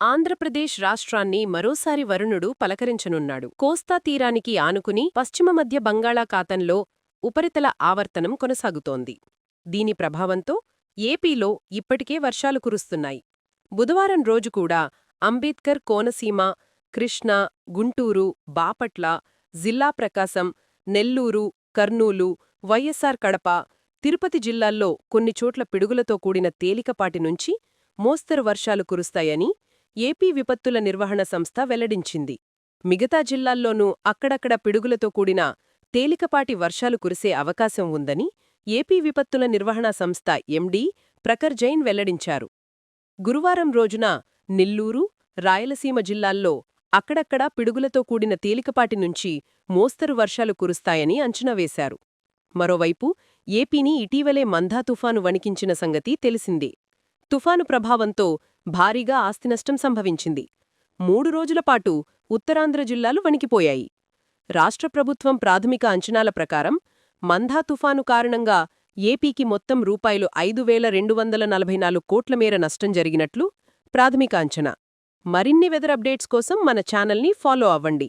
ఆంధ్రప్రదేశ్ రాష్ట్రాన్ని మరోసారి వరుణుడు పలకరించనున్నాడు. కోస్తా తీరానికి ఆనుకుని పశ్చిమ మధ్య బంగాళాఖాతంలో ఉపరితల ఆవర్తనం కొనసాగుతోంది. దీని ప్రభావంతో ఏపీలో ఇప్పటికే వర్షాలు కురుస్తున్నాయి. బుధవారం రోజు కూడా అంబేద్కర్ కోనసీమ కృష్ణా గుంటూరు బాపట్ల జిల్లా ప్రకాశం నెల్లూరు కర్నూలు వైఎస్సార్ కడప తిరుపతి జిల్లాల్లో కొన్ని చోట్ల పిడుగులతో కూడిన తేలికపాటి నుంచి మోస్తరు వర్షాలు కురుస్తాయని ఏపీ విపత్తుల నిర్వహణ సంస్థ వెల్లడించింది. మిగతా జిల్లాల్లోనూ అక్కడక్కడ పిడుగులతో కూడిన తేలికపాటి వర్షాలు కురిసే అవకాశం ఉందని ఏపీ విపత్తుల నిర్వహణ సంస్థ ఎండీ ప్రఖర్ జైన్ వెల్లడించారు. గురువారం రోజున నెల్లూరు రాయలసీమ జిల్లాల్లో అక్కడక్కడా పిడుగులతో కూడిన తేలికపాటి నుంచి మోస్తరు వర్షాలు కురుస్తాయని అంచనా వేశారు. మరోవైపు ఏపీని ఇటీవలే మంధా తుఫాను వణికించిన సంగతి తెలిసిందే. తుఫాను ప్రభావంతో భారీగా ఆస్తినష్టం సంభవించింది. మూడు రోజులపాటు ఉత్తరాంధ్ర జిల్లాలు వణికిపోయాయి. రాష్ట్ర ప్రభుత్వం ప్రాథమిక అంచనాల ప్రకారం మంధా తుఫాను కారణంగా ఏపీకి మొత్తం రూపాయలు ఐదు వేల రెండు వందల నలభై నాలుగు కోట్ల మేర నష్టం జరిగినట్లు ప్రాథమిక అంచనా. మరిన్ని వెదర్ అప్డేట్స్ కోసం మన ఛానల్ని ఫాలో అవ్వండి.